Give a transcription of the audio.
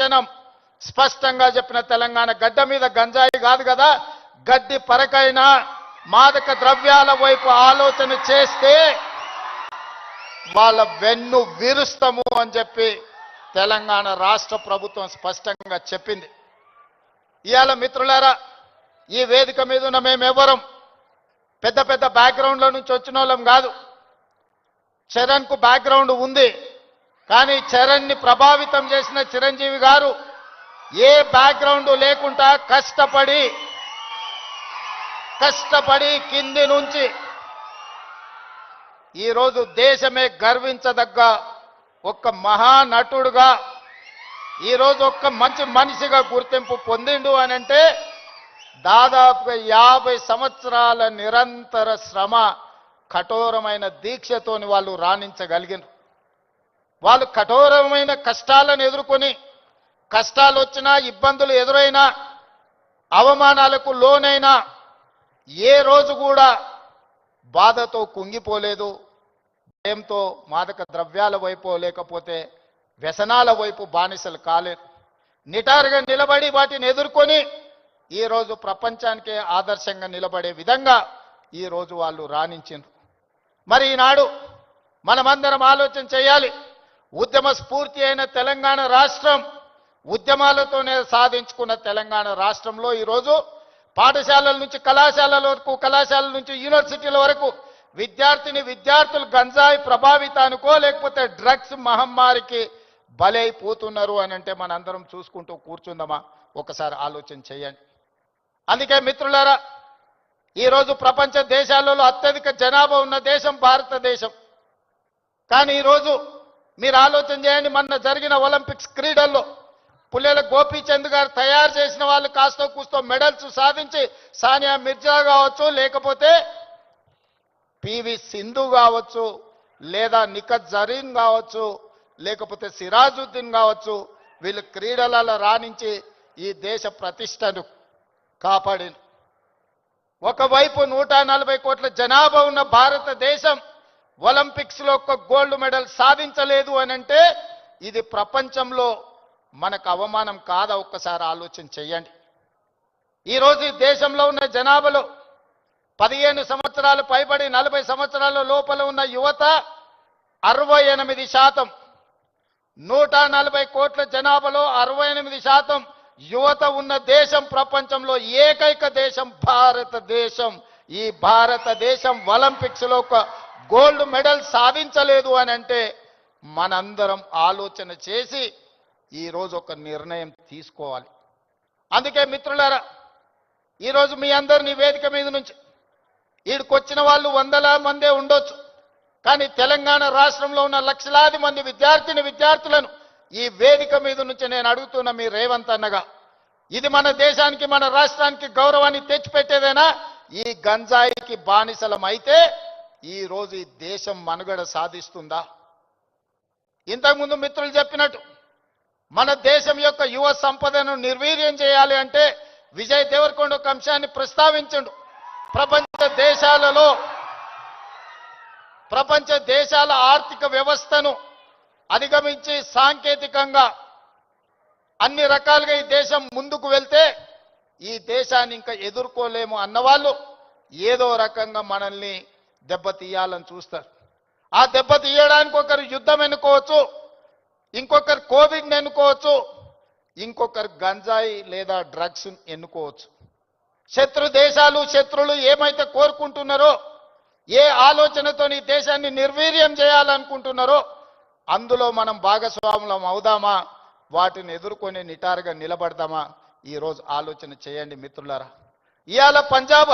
జనం స్పష్టంగా చెప్పిన తెలంగాణ గడ్డ మీద గంజాయి కాదు కదా? గడ్డి పరకైనా మాదక ద్రవ్యాల వైపు ఆలోచన చేస్తే వాళ్ళ వెన్ను విరుస్తాము అని చెప్పి తెలంగాణ రాష్ట్ర ప్రభుత్వం స్పష్టంగా చెప్పింది. ఇవాళ మిత్రులారా ఈ వేదిక మీద ఉన్న మేమెవరం పెద్ద పెద్ద బ్యాక్గ్రౌండ్ల నుంచి వచ్చిన వాళ్ళం కాదు. చరణ్కు బ్యాక్గ్రౌండ్ ఉంది. కానీ చరణ్ని ప్రభావితం చేసిన చిరంజీవి గారు ఏ బ్యాక్గ్రౌండ్ లేకుండా కష్టపడి కష్టపడి కింది నుంచి ఈరోజు దేశమే గర్వించదగ్గ ఒక్క మహానటుడుగా ఈరోజు ఒక్క మంచి మనిషిగా గుర్తింపు పొందిండు అని అంటే దాదాపుగా యాభై సంవత్సరాల నిరంతర శ్రమ కఠోరమైన దీక్షతోని వాళ్ళు రాణించగలిగిన వాళ్ళు కఠోరమైన కష్టాలను ఎదుర్కొని కష్టాలు వచ్చినా ఇబ్బందులు ఎదురైనా అవమానాలకు లోనైనా ఏ రోజు కూడా బాధతో కుంగిపోలేదు భయంతో మాదక ద్రవ్యాల వైపు లేకపోతే వ్యసనాల వైపు బానిసలు కాలేదు. నిటారుగా నిలబడి వాటిని ఎదుర్కొని ఈ రోజు ప్రపంచానికే ఆదర్శంగా నిలబడే విధంగా ఈ రోజు వాళ్ళు రాణించారు మరి ఈనాడు మనమందరం ఆలోచన చేయాలి. ఉద్యమ స్ఫూర్తి అయిన తెలంగాణ రాష్ట్రం ఉద్యమాలతోనే సాధించుకున్న తెలంగాణ రాష్ట్రంలో ఈరోజు పాఠశాలల నుంచి కళాశాలల వరకు కళాశాల నుంచి యూనివర్సిటీల వరకు విద్యార్థిని విద్యార్థులు గంజాయి ప్రభావితానికో లేకపోతే డ్రగ్స్ మహమ్మారికి బలైపోతున్నారు అని అంటే మనందరం చూసుకుంటూ కూర్చుందామా? ఒకసారి ఆలోచన చేయండి. అందుకే మిత్రులారా ఈరోజు ప్రపంచ దేశాలలో అత్యధిక జనాభా ఉన్న దేశం భారతదేశం. కానీ ఈరోజు మీరు ఆలోచన చేయండి మొన్న జరిగిన ఒలింపిక్స్ క్రీడల్లో పుల్లెల గోపీచంద్ గారు తయారు చేసిన వాళ్ళు కాస్తో కూస్తో మెడల్స్ సాధించి సానియా మిర్జా కావచ్చు లేకపోతే పివి సింధు కావచ్చు లేదా నిఖత్ జరీన్ కావచ్చు లేకపోతే సిరాజుద్దీన్ కావచ్చు వీళ్ళు క్రీడలలో రాణించి ఈ దేశ ప్రతిష్టను కాపాడింది ఒకవైపు నూట నలభై కోట్ల జనాభా ఉన్న భారతదేశం ఒలింపిక్స్లో ఒక గోల్డ్ మెడల్ సాధించలేదు అని అంటే ఇది ప్రపంచంలో మనకు అవమానం కాదా? ఒక్కసారి ఆలోచన చేయండి. ఈరోజు ఈ దేశంలో ఉన్న జనాభాలో పదిహేను సంవత్సరాలు పైబడి నలభై సంవత్సరాల లోపల ఉన్న యువత అరవై ఎనిమిది శాతం. నూట నలభై కోట్ల జనాభాలో అరవై ఎనిమిది శాతం యువత ఉన్న దేశం ప్రపంచంలో ఏకైక దేశం భారతదేశం. ఈ భారతదేశం ఒలింపిక్స్లో ఒక గోల్డ్ మెడల్ సాధించలేదు అని అంటే మనందరం ఆలోచన చేసి ఈ రోజు ఒక నిర్ణయం తీసుకోవాలి. అందుకే మిత్రులారా ఈరోజు మీ అందరినీ వేదిక మీద నుంచి ఈడికొచ్చిన వాళ్ళు వందల మందే ఉండొచ్చు. కానీ తెలంగాణ రాష్ట్రంలో ఉన్న లక్షలాది మంది విద్యార్థిని విద్యార్థులను ఈ వేదిక మీద నుంచి నేను అడుగుతున్న మీ రేవంత్ అన్నగా ఇది మన దేశానికి మన రాష్ట్రానికి గౌరవాన్ని తెచ్చిపెట్టేదేనా? ఈ గంజాయికి బానిసలం అయితే ఈరోజు ఈ దేశం మనుగడ సాధిస్తుందా? ఇంతకుముందు మిత్రులు చెప్పినట్టు మన దేశం యొక్క యువ సంపదను నిర్వీర్యం చేయాలి అంటే విజయ్ దేవరకొండ ఒక అంశాన్ని ప్రస్తావించండు. ప్రపంచ దేశాలలో ప్రపంచ దేశాల ఆర్థిక వ్యవస్థను అధిగమించి సాంకేతికంగా అన్ని రకాలుగా ఈ దేశం ముందుకు వెళ్తే ఈ దేశాన్ని ఇంకా ఎదుర్కోలేము అన్నవాళ్ళు. ఏదో రకంగా మనల్ని దెబ్బతీయాలని చూస్తారు. ఆ దెబ్బ తీయడానికి ఒకరు యుద్ధం ఎన్నుకోవచ్చు ఇంకొకరు కోవిడ్ ఎన్నుకోవచ్చు ఇంకొకరు గంజాయి లేదా డ్రగ్స్ ఎన్నుకోవచ్చు. శత్రు దేశాలు శత్రులు ఏమైతే కోరుకుంటున్నారో ఏ ఆలోచనతో ఈ దేశాన్ని నిర్వీర్యం చేయాలనుకుంటున్నారో అందులో మనం భాగస్వాములం అవుదామా? వాటిని ఎదుర్కొని నిటారుగా నిలబడదామా? ఈరోజు ఆలోచన చేయండి మిత్రులారా. ఇవాళ పంజాబ్